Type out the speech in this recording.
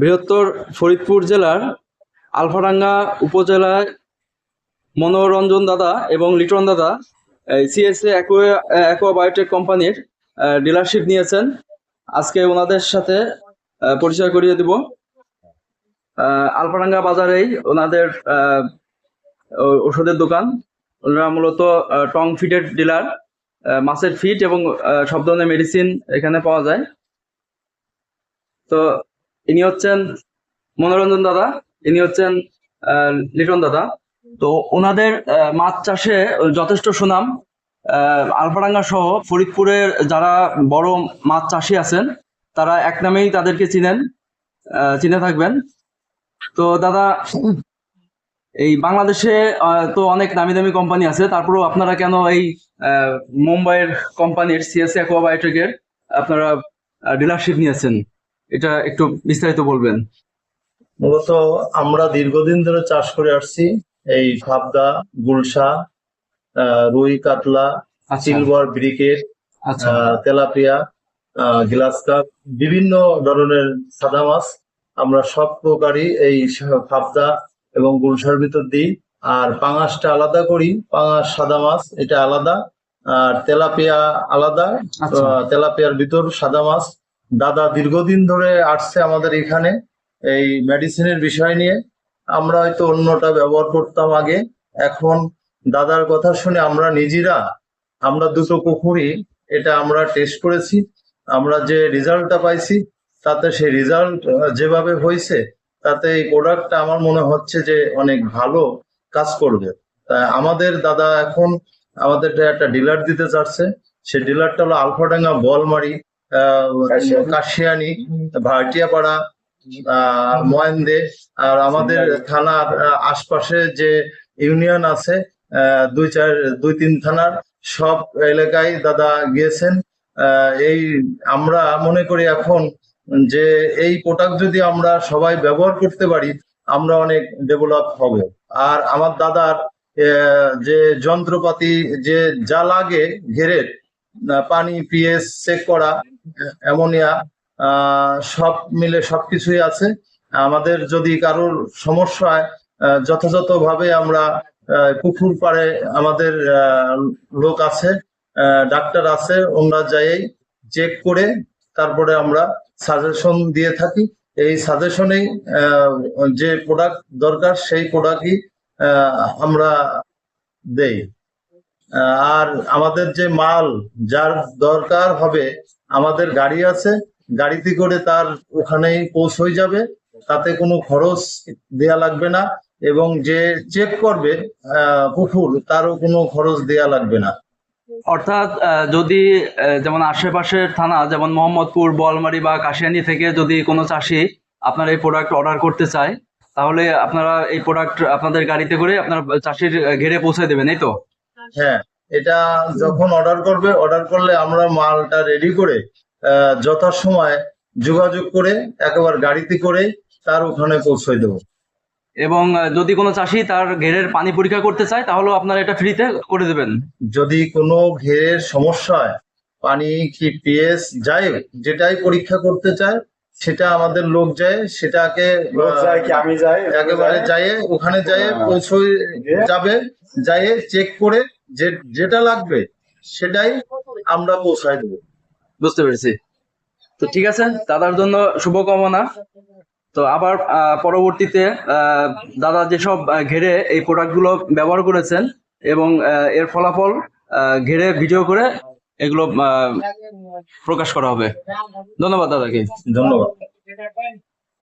বৃহত্তর ফরিদপুর জেলার আলফাডাঙ্গা উপজেলায় মনোরঞ্জন দাদা এবং লিটন দাদা সিএসএ অ্যাকোয়া বায়োটেক কোম্পানির ডিলারশিপ নিয়েছেন। আজকে ওনাদের সাথে পরিচয় করিয়ে দিব। আলফাডাঙ্গা বাজারেই ওনাদের ওষুধের দোকান। ওনারা মূলত টং ফিটের ডিলার। মাছের ফিট এবং সব ধরনের মেডিসিন এখানে পাওয়া যায়। তো ইনি হচ্ছেন মনোরঞ্জন দাদা, ইনি হচ্ছেন লিটন দাদা। তো ওনাদের মাছ চাষে যথেষ্ট সুনাম। আলফাডাঙ্গা সহ ফরিদপুরের যারা বড় মাছ চাষি আছেন, তারা এক নামেই তাদেরকে চিনেন চিনে থাকবেন। তো দাদা, এই বাংলাদেশে তো অনেক নামি দামি কোম্পানি আছে, তারপরেও আপনারা কেন এই মুম্বাইয়ের কোম্পানির সিএসএ অ্যাকোয়াবায়োটিকের আপনারা ডিলারশিপ নিয়েছেন? এটা একটু বিস্তারিত বলবেন। মূলত আমরা দীর্ঘদিন ধরে চাষ করে আসছি এই পাবদা গুলশা রুই কাতলা আচ্ছা। সিলভার ব্রিকেট আচ্ছা। তেলাপিয়া গ্লাস কাপ বিভিন্ন ধরনের সাদা মাছ আমরা সব প্রকারই এই পাবদা এবং গুলশার ভিতর দিই। আর পাঙাশটা আলাদা করি পাঙাশ সাদা মাছ এটা আলাদা। আর তেলাপিয়া আলাদা আচ্ছা। তেলাপিয়ার ভিতর সাদা মাছ দাদা দীর্ঘদিন ধরে আসছে আমাদের এখানে এই মেডিসিনের বিষয় নিয়ে। আমরা হয়তো অন্যটা ব্যবহার করতাম আগে। এখন দাদার কথা শুনে আমরা নিজেরা, আমরা দুটো পুকুরি এটা আমরা টেস্ট করেছি। আমরা যে রেজাল্টটা পাইছি, তাতে সেই রেজাল্ট যেভাবে হয়েছে, তাতে এই প্রোডাক্টটা আমার মনে হচ্ছে যে অনেক ভালো কাজ করবে। আমাদের দাদা এখন আমাদের একটা ডিলার দিতে চাচ্ছে। সেই ডিলারটা হলো আলফাডাঙ্গা বলমারি। কাশিয়ানি। ভাটিয়াপাড়া ময়েন্দে আর আমাদের থানার আশপাশে যে ইউনিয়ন আছে দুই চার দুই তিন থানার সব এলাকায় দাদা গিয়েছেন। আহ, এই আমরা মনে করি এখন যে এই প্রোডাক্ট যদি আমরা সবাই ব্যবহার করতে পারি আমরা অনেক ডেভেলপ হব। আর আমার দাদার আহ, যে যন্ত্রপাতি যে যা লাগে ঘেরের পানি পিএস চেক করা অ্যামোনিয়া সব মিলে সবকিছুই আছে। আমাদের যদি কারোর সমস্যা আহ, যথাযথভাবে আমরা পুকুর পাড়ে আমাদের লোক আছে ডাক্তার আছে ওনারা যাই চেক করে তারপরে আমরা সাজেশন দিয়ে থাকি। এই সাজেশনেই যে প্রোডাক্ট দরকার সেই প্রোডাক্টই আমরা দেই। আর আমাদের যে মাল যার দরকার হবে, আমাদের গাড়ি আছে, গাড়িতে করে তার ওখানেই পৌঁছই যাবে। তাতে কোনো খরচ দেয়া লাগবে না এবং যে চেক করবে পুকুর তারও কোনো খরচ দেয়া লাগবে না। অর্থাৎ যদি যেমন আশেপাশের থানা, যেমন মোহাম্মদপুর, বলমারি বা কাশিয়ানি থেকে যদি কোনো চাষি আপনার এই প্রোডাক্ট অর্ডার করতে চায়, তাহলে আপনারা এই প্রোডাক্ট আপনাদের গাড়িতে করে আপনার চাষির ঘেরে পৌঁছে দেবেন, এই তো? হ্যাঁ এটা যখন অর্ডার করবে অর্ডার করলে আমরা মালটা রেডি করে আহ, যথাসময়ে যোগাযোগ করে একেবারে গাড়িতে করে তার ওখানে পৌঁছে দেবো। এবং যদি কোনো চাষি তার ঘেরের পানি পরীক্ষা করতে চায় তাহলেও আপনারা এটা ফ্রিতে করে দেবেন। যদি কোনো ঘেরের সমস্যা হয় পানি কি পিএস যাই যেটাই পরীক্ষা করতে চায় সেটা আমাদের লোক যায় সেটাকে লোক যায় কি আমি যাই? একেবারে যাইয়ে ওখানে যাইয়ে হ্যাঁ। পৌঁছে যাবে যাই চেক করে যে যেটা লাগবে সেটাই আমরা পৌঁছায় দেবো। বুঝতে পেরেছি। তো ঠিক আছে দাদার জন্য শুভকামনা। তো আবার আহ, পরবর্তীতে আহ, দাদা যেসব ঘেরে এই প্রোডাক্টগুলো ব্যবহার করেছেন এবং আহ, এর ফলাফল আহ, ঘেরে ভিডিও করে এগুলো আহ, প্রকাশ করা হবে। ধন্যবাদ দাদাকে। ধন্যবাদ।